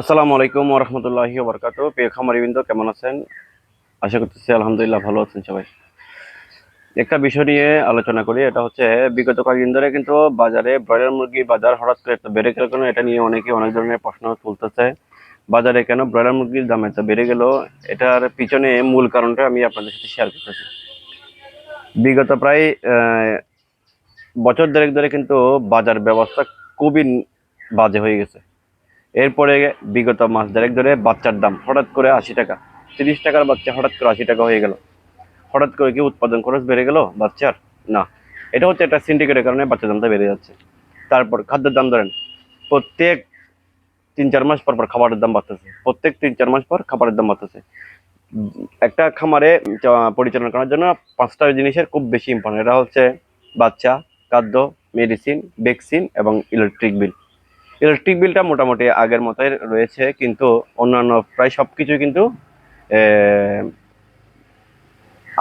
আসসালামু আলাইকুম ওরহমতুল্লাহি বরকাত প্রিয় খামারিবৃন্দ, কেমন আছেন? আশা করতেছি আলহামদুলিল্লাহ ভালো আছেন সবাই। একটা বিষয় নিয়ে আলোচনা করি, এটা হচ্ছে বিগত কয়েকদিন ধরে কিন্তু বাজারে ব্রয়লার মুরগি বাজার হঠাৎ করে এত বেড়ে গেল কেন এটা নিয়ে অনেকে অনেক ধরনের প্রশ্ন তুলতেছে। বাজারে কেন ব্রয়লার মুরগির দাম এত বেড়ে গেল, এটার পিছনে মূল কারণটা আমি আপনাদের সাথে শেয়ার করতেছি। বিগত প্রায় বছর দেড়েক ধরে কিন্তু বাজার ব্যবস্থা খুবই বাজে হয়ে গেছে। এরপরে বিগত মাস দেড়েক ধরে বাচ্চার দাম হঠাৎ করে আশি টাকা, তিরিশ টাকার বাচ্চা হঠাৎ করে আশি টাকা হয়ে গেল। হঠাৎ করে কি উৎপাদন খরচ বেড়ে গেল বাচ্চার? না। এটা হচ্ছে একটা সিন্ডিকেটের কারণে বাচ্চার দামটা বেড়ে যাচ্ছে। তারপর খাদ্যের দাম ধরেন, প্রত্যেক তিন চার মাস পর পর খাবারের দাম বাড়তেছে। প্রত্যেক তিন চার মাস পর খাবারের দাম বাড়তেছে। একটা খামারে পরিচালনা করার জন্য পাঁচটা জিনিসের খুব বেশি ইম্পর্টেন্ট এটা হচ্ছে বাচ্চা, খাদ্য মেডিসিন ভ্যাকসিন এবং ইলেকট্রিক বিল ইলেকট্রিক বিলটা মোটামুটি আগের মতোই রয়েছে, কিন্তু অন্যান্য প্রায় সব কিছুই কিন্তু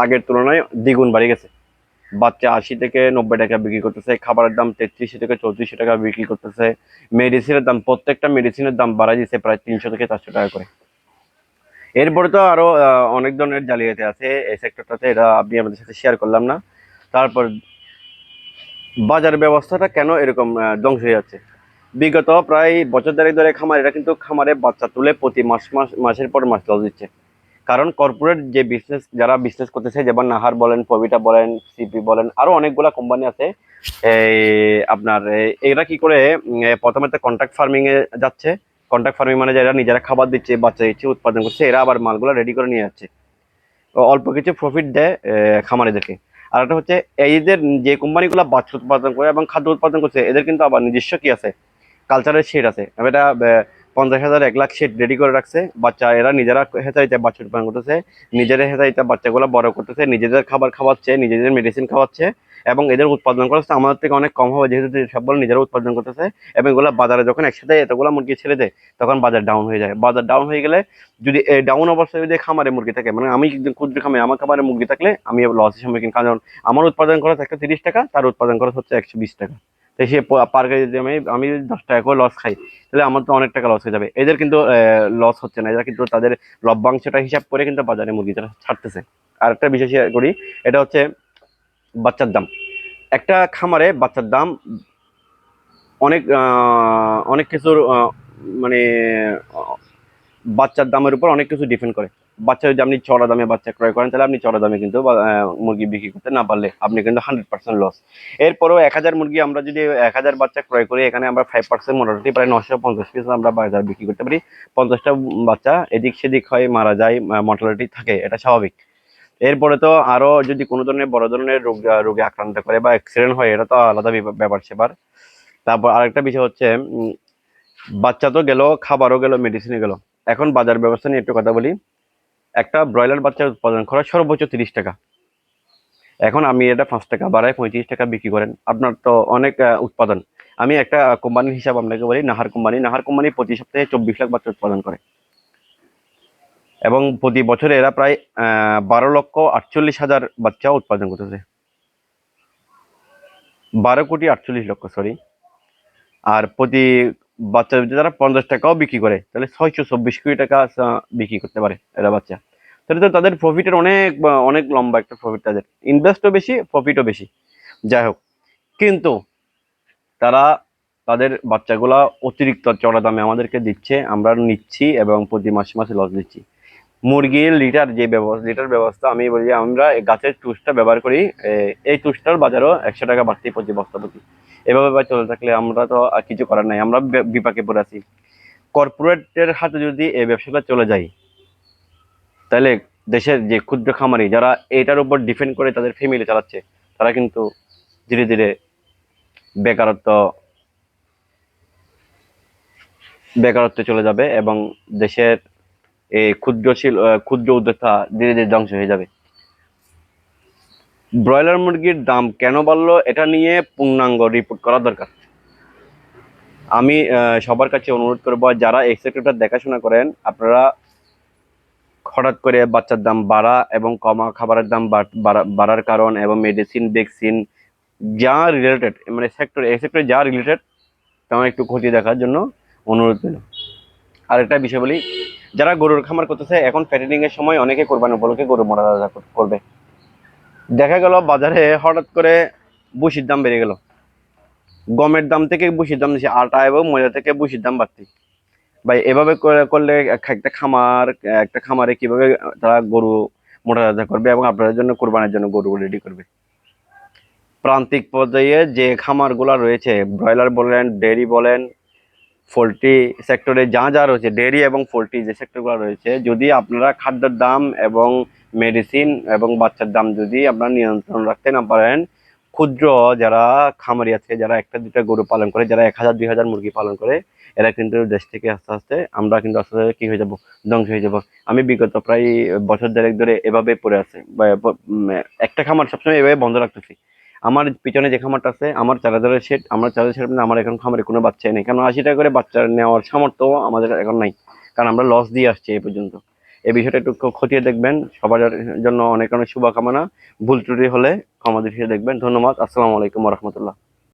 আগের তুলনায় দ্বিগুণ বাড়ে গেছে। বাচ্চা আশি থেকে নব্বই টাকা বিক্রি করতেছে, খাবারের দাম তেত্রিশশো থেকে চৌত্রিশশো টাকা বিক্রি করতেছে মেডিসিনের দাম, প্রত্যেকটা মেডিসিনের দাম বাড়াই দিচ্ছে প্রায় তিনশো থেকে চারশো টাকা করে। এরপরে তো আরও অনেক ধরনের জালিয়াতি আছে, এই সেক্টরটাতে এটা আপনি আমাদের সাথে শেয়ার করলাম না। তারপর বাজার ব্যবস্থাটা কেন এরকম ধ্বংস হয়ে যাচ্ছে? বিগত প্রায় বছর দেড়েক ধরে খামারিরা কিন্তু খামারে বাচ্চা তুলে প্রতি মাস মাস, মাসের পর মাস লস দিচ্ছে। কারণ কর্পোরেট যে বিজনেস যারা বিজনেস করতেছে, যেমন নাহার বলেন পবিটা বলেন, সিপি বলেন, আরও অনেকগুলা কোম্পানি আছে। এই আপনার এরা কি করে প্রথমে তো কন্ট্রাক্ট ফার্মিং এ যাচ্ছে। কন্ট্রাক্ট ফার্মিং মানে যারা নিজেরা খাবার দিচ্ছে, বাচ্চা দিচ্ছে, উৎপাদন করছে, এরা আবার মালগুলো রেডি করে নিয়ে যাচ্ছে। অল্প কিছু প্রফিট দেয় খামারিদেরকে। আর একটা হচ্ছে, এইদের যে কোম্পানিগুলো বাচ্চা উৎপাদন করে এবং খাদ্য উৎপাদন করছে, এদের কিন্তু আবার নিজস্ব কি আছে? কালচারের শেড আছে। এটা পঞ্চাশ হাজার এক লাখ শেড রেডি করে রাখছে। বাচ্চা, এরা নিজেরা হেঁচাইতে বাচ্চা উৎপাদন করতেছে, নিজেরা হেঁচাইতে বাচ্চাগুলো বড় করতেছে, নিজেদের খাবার খাওয়াচ্ছে, নিজেদের মেডিসিন খাওয়াচ্ছে এবং এদের উৎপাদন করছে আমাদের থেকে অনেক কম হবে, যেহেতু সবগুলো নিজেরা উৎপাদন করতেছে এবং এগুলো বাজারে যখন একসাথে এতগুলো মুরগি ছেড়ে দেয়, তখন বাজার ডাউন হয়ে যায়। বাজার ডাউন হয়ে গেলে যদি ডাউন অবস্থায় যদি খামারে মুরগি থাকে মানে আমি ক্ষুদ্র খামারে, আমার খামারে মুরগি থাকলে আমি লসের সম্মুখীন। কারণ আমার উৎপাদন খরচ একটা তিরিশ টাকা, তার উৎপাদন খরচ হচ্ছে একশো বিশ টাকা। তো সে পার কেজি যদি আমি আমি যদি দশ টাকা করে লস খাই। তাহলে আমার তো অনেক টাকা লস হয়ে যাবে। এদের কিন্তু লস হচ্ছে না। এরা কিন্তু তাদের লভ্যাংশটা হিসাব করে কিন্তু বাজারে মুরগিটা ছাড়তেছে। আর একটা শেয়ার করি, এটা হচ্ছে বাচ্চার দাম। একটা খামারে বাচ্চার দাম অনেক অনেক কিছুর মানে বাচ্চার দামের উপর অনেক কিছু ডিপেন্ড করে। বাচ্চা যদি আপনি চড়া দামে বাচ্চা ক্রয় করেন, তাহলে আপনি চড়া দামে কিন্তু মুরগি বিক্রি করতে না পারলে আপনি কিন্তু হান্ড্রেড পার্সেন্ট লস এরপরেও এক হাজার মুরগি আমরা যদি এক হাজার বাচ্চা ক্রয় করি, এখানে আমরা ফাইভ পার্সেন্ট মোটামুটি প্রায় নশো পঞ্চাশ পিস আমরা বাজার বিক্রি করতে পারি। পঞ্চাশটা বাচ্চা এদিক সেদিক হয়, মারা যায় মর্টালিটি থাকে, এটা স্বাভাবিক। এরপরে তো আরও যদি কোনো ধরনের বড় ধরনের রোগ, রোগে আক্রান্ত করে বা অ্যাক্সিডেন্ট হয়, এটা তো আলাদা ব্যাপার, সেবার। তারপর আরেকটা বিষয় হচ্ছে বাচ্চা তো গেল, খাবারও গেল মেডিসিনে গেল। এখন বাজার ব্যবস্থা নিয়ে একটু কথা বলি। একটা ব্রয়লার বাচ্চার উৎপাদন খরচ সর্বোচ্চ তিরিশ টাকা। এখন আমি এটা পাঁচ টাকা বাড়ায় পঁয়ত্রিশ টাকা বিক্রি করেন। আপনার তো অনেক উৎপাদন। আমি একটা কোম্পানির হিসাব আপনাকে বলি, নাহার কোম্পানি নাহার কোম্পানি প্রতি সপ্তাহে চব্বিশ লাখ বাচ্চা উৎপাদন করে। এবং প্রতি বছরে এরা প্রায় বারো লক্ষ আটচল্লিশ হাজার বাচ্চা উৎপাদন করতেছে। বারো কোটি আটচল্লিশ লক্ষ সরি আর প্রতি বাচ্চা তারা পঞ্চাশ টাকাও বিক্রি করে, তাহলে ছয়শো চব্বিশ কোটি টাকা বিক্রি করতে পারে এরা বাচ্চা। তাহলে তো তাদের প্রফিটের অনেক অনেক লম্বা একটা প্রফিট তাদের। ইনভেস্টও বেশি প্রফিটও বেশি। যাই হোক, কিন্তু তারা তাদের বাচ্চাগুলা অতিরিক্ত চড়া দামে আমাদেরকে দিচ্ছে, আমরা নিচ্ছি এবং প্রতি মাসে মাসে লস দিচ্ছি। মুরগির লিটার যে ব্যবস্থা লিটার ব্যবস্থা আমি বলি আমরা গাছের টুসটা ব্যবহার করি এই টুসটার বাজারও একশো টাকা বাড়তি প্রতি বস্তা প্রতি এভাবে চলে থাকলে আমরা তো আর কিছু করার নাই, আমরা বিপাকে পড়ে আছি। কর্পোরেটের হাতে যদি এই ব্যবসাটা চলে যায়, তাহলে দেশের যে ক্ষুদ্র খামারি যারা এটার উপর ডিপেন্ড করে তাদের ফ্যামিলি চালাচ্ছে, তারা কিন্তু ধীরে ধীরে বেকারত্ব, বেকারত্বে চলে যাবে এবং দেশের এই ক্ষুদ্রশীল ক্ষুদ্র উদ্যোক্তা ধীরে ধীরে ধ্বংস হয়ে যাবে। ব্রয়লার মুরগির দাম কেন বাড়লো এটা নিয়ে পূর্ণাঙ্গ রিপোর্ট করা দরকার। আমি সবার কাছে অনুরোধ করব, যারা এই সেক্টরটা দেখাশোনা করেন, আপনারা হঠাৎ করে বাচ্চার দাম বাড়া এবং কমা খাবারের দাম বাড়া- বাড়ার কারণ এবং মেডিসিন ভ্যাকসিন যা রিলেটেড মানে সেক্টর এই সেক্টরে যা রিলেটেড তেমন একটু ক্ষতি দেখার জন্য অনুরোধ পেল আরেকটা বিষয় বলি যারা গরুর খামার করতেছে, এখন ফ্যাটেনিং এর সময় অনেকে কোরবানি উপলক্ষে গরু তাজা করবে। দেখা গেল বাজারে হঠাৎ করে বুসির দাম বেড়ে গেল। গমের দাম থেকে বুসির দাম বেশি আটা এবং ময়দা থেকে বুসির দাম বাড়তি। ভাই, এভাবে করলে একটা খামার, একটা খামারে কীভাবে তারা গরু মোটা তাজা করবে এবং আপনাদের জন্য কোরবানির জন্য গরু রেডি করবে? প্রান্তিক পর্যায়ে যে খামারগুলো রয়েছে, ব্রয়লার বলেন, ডেয়ারি বলেন পোলট্রি সেক্টরে যা যা রয়েছে ডেয়ারি এবং পোলট্রি যে সেক্টরগুলো রয়েছে, যদি আপনারা খাদ্যের দাম এবং মেডিসিন এবং বাচ্চার দাম যদি আপনারা নিয়ন্ত্রণ রাখতে না পারেন, ক্ষুদ্র যারা খামারি আছে, যারা একটা দুটা গরু পালন করে, যারা এক হাজার, দুই হাজার মুরগি পালন করে, এরা কিন্তু দেশ থেকে আস্তে আস্তে, আমরা কিন্তু আস্তে আস্তে কি হয়ে যাব? ধ্বংস হয়ে যাব। আমি বিগত প্রায় বছর দেড়েক ধরে এভাবে পড়ে আছে একটা খামার সবসময় এভাবে বন্ধ রাখতেছি। আমার পিছনে যে খামারটা আছে, আমার চার হাজারের সেট আমার চার হাজার সেট আমার এখন খামারে কোনো বাচ্চা নেই। কারণ আশি টাকা করে বাচ্চা নেওয়ার সামর্থ্য আমাদের এখন নাই। কারণ আমরা লস দিয়ে আসছি এই পর্যন্ত। এই বিষয়টা একটু খতিয়ে দেখবেন। সবার জন্য অনেক অনেক শুভকামনা। ভুল ত্রুটি হলে ক্ষমা দেখবেন। ধন্যবাদ। আসসালামু আলাইকুম রহমতুল্লাহ।